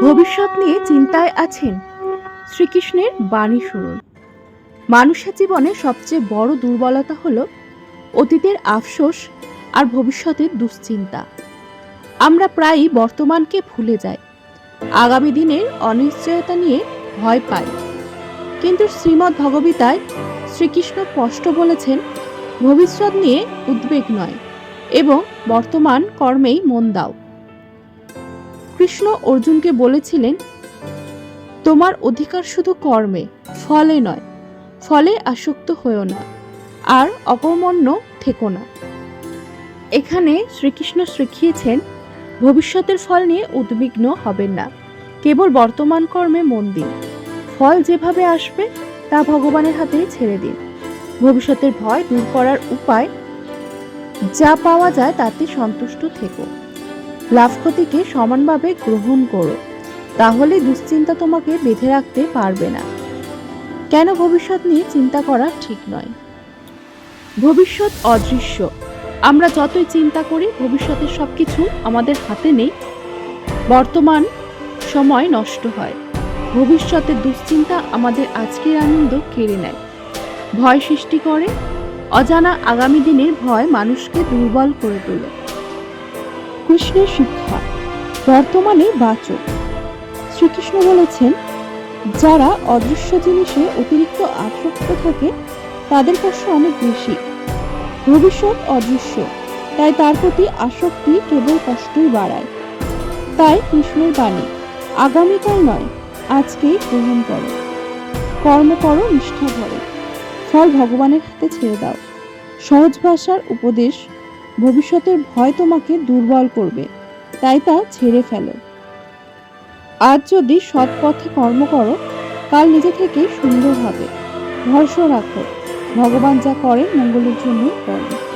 ভবিষ্যৎ নিয়ে চিন্তায় আছেন শ্রীকৃষ্ণের বাণী শুনুন। মানুষের জীবনে সবচেয়ে বড় দুর্বলতা হল অতীতের আফসোস আর ভবিষ্যতের দুশ্চিন্তা। আমরা প্রায়ই বর্তমানকে ভুলে যাই। আগামী দিনের অনিশ্চয়তা নিয়ে ভয় পাই। কিন্তু শ্রীমদ্ ভগবীতায় শ্রীকৃষ্ণ স্পষ্ট বলেছেন, ভবিষ্যৎ নিয়ে উদ্বেগ নয় এবং বর্তমান কর্মেই মন দাও। কৃষ্ণ অর্জুনকে বলেছিলেন, তোমার অধিকার শুধু কর্মে, ফলে নয়, ফলে আসক্ত হয়েও না, আর অকর্মণ্য থেকো না। এখানে শ্রীকৃষ্ণ শিখিয়েছেন, ভবিষ্যতের ফল নিয়ে উদ্বিগ্ন হবেন না, কেবল বর্তমান কর্মে মন দিন। ফল যেভাবে আসবে, তা ভগবানের হাতেই ছেড়ে দিন। ভবিষ্যতের ভয় দূর করার উপায় যা পাওয়া যায় তাতে সন্তুষ্ট থেকো। লাভ ক্ষতিকে সমানভাবে গ্রহণ করো। তাহলে দুশ্চিন্তা তোমাকে বেঁধে রাখতে পারবে না। কেন ভবিষ্যৎ নিয়ে চিন্তা করা ঠিক নয়? ভবিষ্যৎ অদৃশ্য। আমরা যতই চিন্তা করি, ভবিষ্যতের সবকিছু আমাদের হাতে নেই। বর্তমান সময় নষ্ট হয়। ভবিষ্যতের দুশ্চিন্তা আমাদের আজকের আনন্দ কেড়ে নেয়। ভয় সৃষ্টি করে। অজানা আগামী দিনের ভয় মানুষকে দুর্বল করে তোলে। কৃষ্ণের শিক্ষা, বর্তমানে বাচক। শ্রীকৃষ্ণ বলেছেন, যারা অদৃশ্য জিনিসে অতিরিক্ত আসক্ত থাকে, তাদের কষ্ট অনেক বেশি। ভবিষ্যৎ অদৃশ্য, তাই তার প্রতি আসক্তি কেবল কষ্টই বাড়ায়। তাই কৃষ্ণের বাণী, আগামীকাল নয়, আজকেই গ্রহণ করো। কর্ম করো, নিষ্ঠা করো ফল ভগবানের হাতে ছেড়ে দাও। সহজ ভাষার উপদেশ ভবিষ্যতের ভয় তোমাকে দুর্বল করবে, তাই তা ছেড়ে ফেলো। আজ যদি সৎ পথে কর্ম করো, কাল নিজে থেকে সুন্দর হবে। ভরসা রাখো, ভগবান যা করেন মঙ্গলের জন্যই করেন।